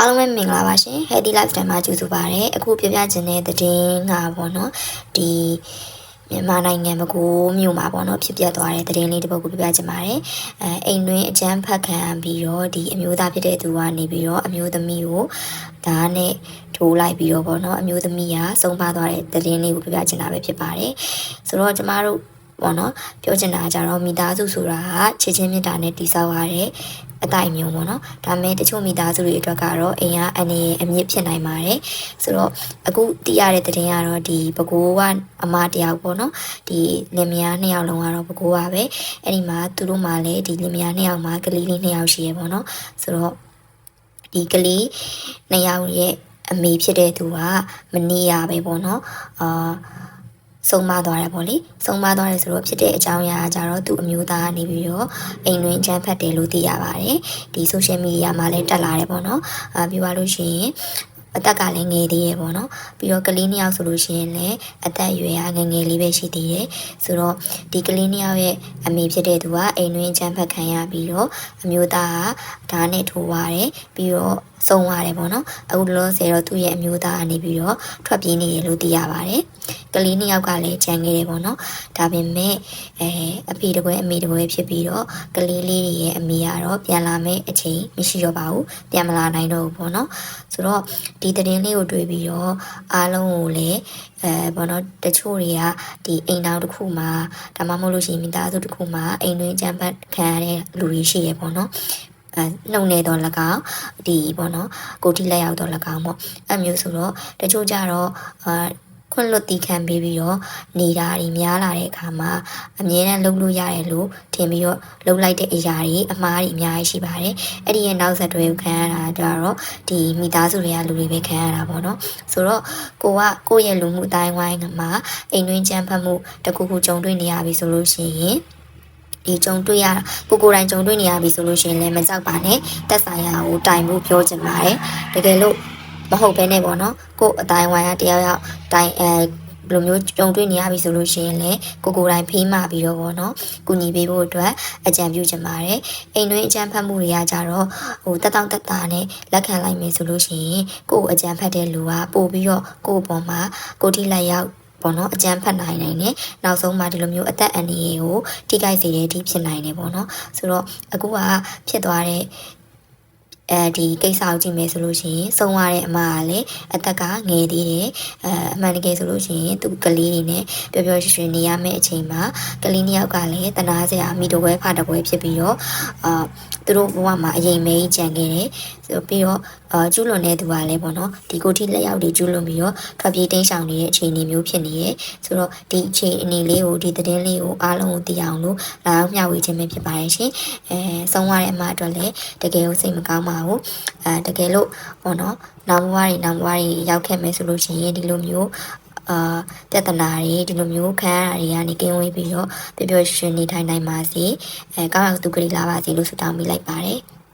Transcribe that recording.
အားလုံးပဲမင်္ဂလာပါရှင် Healthy Lifestyle မှာကြိုဆိုပါရစေအခုပြပြချင်တဲ့သတင်းကပေါ့နော်ဒီမြန်မာနိုင်ငံမကူမြို့မှာပေါ့နော်ဖြစ်ပျက်သွားတဲ့သတင်းလေးတစ်ပုဒ်ကိုပြပြချင်ပါတယ်အဲအိမ်တွင်းအကြမ်းဖက်ခံပြီးတော့ဒီအမျိုးသားဖြစ်တဲ့သူကနေပြီးတော့အမျိုးသမီးကိုဒါနဲ့ထိုးလိုက်ပြီးတော့ပေါ့နော်အမျိုးသမီးကဆုံးပါသွားတဲ့သတင်းလေးကိုပြပြချင်တာပဲဖြစ်ပါတယ်ဆိုတော့ကျမတို့ ပေါ့နော်ပြောချင်တာကကြတော့မိသားစုဆိုတာကချစ်ချင်းမေတ္တာနဲ့တည်ဆောက်ရတဲ့အတိုင်းမျိုးပေါ့နော်ဒါပေမဲ့တချို့မိသားစုတွေအတွက်ကတော့အိမ်ကအနေအမြင့်ဖြစ်နိုင်ပါတယ်ဆိုတော့အခုသိရတဲ့သတင်းကတော့ဒီဘကိုးကအမတယောက်ပေါ့နော်ဒီလင်မယားနှစ်ယောက်လုံးကတော့ဘကိုးပါပဲအဲ့ဒီမှာသူတို့မှလည်းဒီလင်မယားနှစ်ယောက်မှာကလေးလေးနှစ်ယောက်ရှိရပေါ့နော်ဆိုတော့ဒီကလေးနှစ်ယောက်ရဲ့အမေဖြစ်တဲ့သူကမနေရပဲပေါ့နော်အာ ဆုံးမသွားတယ်ပေါ့လေဆုံးမသွားတယ်ဆိုတော့ဖြစ်တဲ့အကြောင်းအရာကကြတော့သူ့အမျိုးသားကနေပြီးတော့အိမ်တွင်ချမ်းဖတ်တယ်လို့သိရပါတယ်ဒီ social media မှာလည်းတက်လာတယ်ပေါ့နော်အာပြောရလို့ရှိရင်အသက်ကလည်းငယ်သေးရဲ့ပေါ့နော်ပြီးတော့ကလေးနှစ်ယောက်ဆိုလို့ရှိရင်လည်းအသက်အရွယ်ကငယ်ငယ်လေးပဲရှိသေးတယ်ဆိုတော့ဒီကလေးနှစ်ယောက်ရဲ့အမေဖြစ်တဲ့သူကအိမ်တွင်ချမ်းဖတ်ခံရပြီးတော့အမျိုးသားကဓာတ်နဲ့ထိုးသွားတယ်ပြီးတော့ဆုံးသွားတယ်ပေါ့နော်အခုလောလောဆယ်တော့သူ့ရဲ့အမျိုးသားကနေပြီးတော့ထွက်ပြေးနေတယ်လို့သိရပါတယ် ကလေးနှစ်ယောက်ကလည်းကြံခဲ့တယ်ပေါ့နော်ဒါပေမဲ့အဲအဖေတကွဲအမေတကွဲဖြစ်ပြီးတော့ကလေးလေးတွေရဲ့အမေကတော့ပြန်လာမယ့်အချိန်မရှိတော့ပါဘူးပြန်မလာနိုင်တော့ဘူးပေါ့နော်ဆိုတော့ဒီသတင်းလေးကိုတွေ့ပြီးတော့အားလုံးကိုလည်းအဲဘောနော်တချို့တွေကဒီအိမ်တော်တစ်ခုမှာဒါမှမဟုတ်လို့ရှိရင်မိသားစုတစ်ခုမှာအိမ်တွင်းကြမ်းဖက်ခံရတဲ့လူတွေရှိရပေါ့နော်အဲနှုတ်နေတော့၎င်းဒီပေါ့နော်ကိုတိလက်ရောက်တော့၎င်းပေါ့အဲ့မျိုးဆိုတော့တချို့ကြတော့အာ ခွင့်လွတ်တီးခံပြီးပြီးတော့နေတာတွေများလာတဲ့အခါမှာအမြဲတမ်းလုပ်လို့ရတယ်လို့ထင်ပြီးတော့လုပ်လိုက်တဲ့အရာတွေအမှားတွေအများကြီးရှိပါတယ်အဲ့ဒီရဲ့နောက်ဆက်တွဲကိုခံရတာကြတော့ဒီမိသားစုတွေကလူတွေပဲခံရတာပေါ့နော်ဆိုတော့ကိုကကိုယ့်ရဲ့လူမှုအတိုင်းဝိုင်းမှာအိမ်တွင်းကြမ်းဖက်မှုတခုခုကြုံတွေ့နေရပြီဆိုလို့ရှိရင်ဒီကြုံတွေ့ရကိုကိုယ်တိုင်ကြုံတွေ့နေရပြီဆိုလို့ရှိရင်လည်းမကြောက်ပါနဲ့တက်ဆိုင်ရာကိုတိုင်ဖို့ပြောချင်ပါတယ်တကယ်လို့ မဟုတ်ဘဲနဲ့ပေါ့နော်ကိုယ်အတိုင်းဝိုင်းကတယောက်ယောက်တိုင်အဲဘယ်လိုမျိုးကြုံတွေ့နေရပြီဆိုလို့ရှိရင်လည်းကိုကိုယ်တိုင်ဖေးမှပြီးတော့ဗောနော်ကုညီပေးဖို့အတွက်အကြံပြုချင်ပါတယ်အိမ်တွင်းအကြံဖတ်မှုတွေကကြတော့ဟိုတက်တောင့်တက်တာနဲ့လက်ခံလိုက်မယ်ဆိုလို့ရှိရင်ကိုယ်အကြံဖတ်တဲ့လူကပို့ပြီးတော့ကိုယ့်အပေါ်မှာကိုတိလက်ရောက်ပေါ့နော်အကြမ်းဖက်နိုင်နိုင်တယ်နောက်ဆုံးမှဒီလိုမျိုးအသက်အန္တရာယ်ကိုထိခိုက်စေတဲ့အထိဖြစ်နိုင်တယ်ပေါ့နော်ဆိုတော့အခုကဖြစ်သွားတဲ့ အဲဒီကိစ္စကိုကြည့်မယ်ဆိုလို့ရှိရင်ဆုံးရတဲ့အမကလည်းအသက်ကငယ်သေးတယ်အဲအမှန်တကယ်ဆိုလို့ရှိရင်သူကလေးတွေနဲ့ပျော်ပျော်ရွှင်ရွှင်နေရမယ့်အချိန်မှာကလေးနှစ်ယောက်ကလည်းတနာစရာမိတပွဲဖတပွဲဖြစ်ပြီးတော့အာသူတို့ဘဝမှာအရင်မဲကြီးကြံခဲ့တယ်ဆိုပြီးတော့အာကျူးလွန်တဲ့သူကလည်းပေါ့နော်ဒီကိုထိလက်ရောက်တွေကျူးလွန်ပြီးတော့ထွက်ပြေးတိမ်းရှောင်နေတဲ့အခြေအနေမျိုးဖြစ်နေရဲ့ဆိုတော့ဒီအခြေအနေလေးကိုဒီသတင်းလေးကိုအားလုံးကိုသိအောင်လို့လာအောင်မျှဝေခြင်းပဲဖြစ်ပါတယ်ရှင်အဲဆုံးရတဲ့အမအတွက်လည်းတကယ်ကိုစိတ်မကောင်းပါဘူးအဲတကယ်လို့ပေါ့နော်နောက်ဘဝတွေနောက်ဘဝတွေရောက်ခဲ့မယ်ဆိုလို့ရှိရင်ဒီလိုမျိုးအာပြဿနာတွေဒီလိုမျိုးခံရတာတွေကနေကင်းဝေးပြီးတော့ပျော်ပျော်ရွှင်ရွှင်နေထိုင်နိုင်ပါစေအဲကောင်းအောင်သူကလေးလာပါစေလို့ဆုတောင်းပေးလိုက်ပါတယ်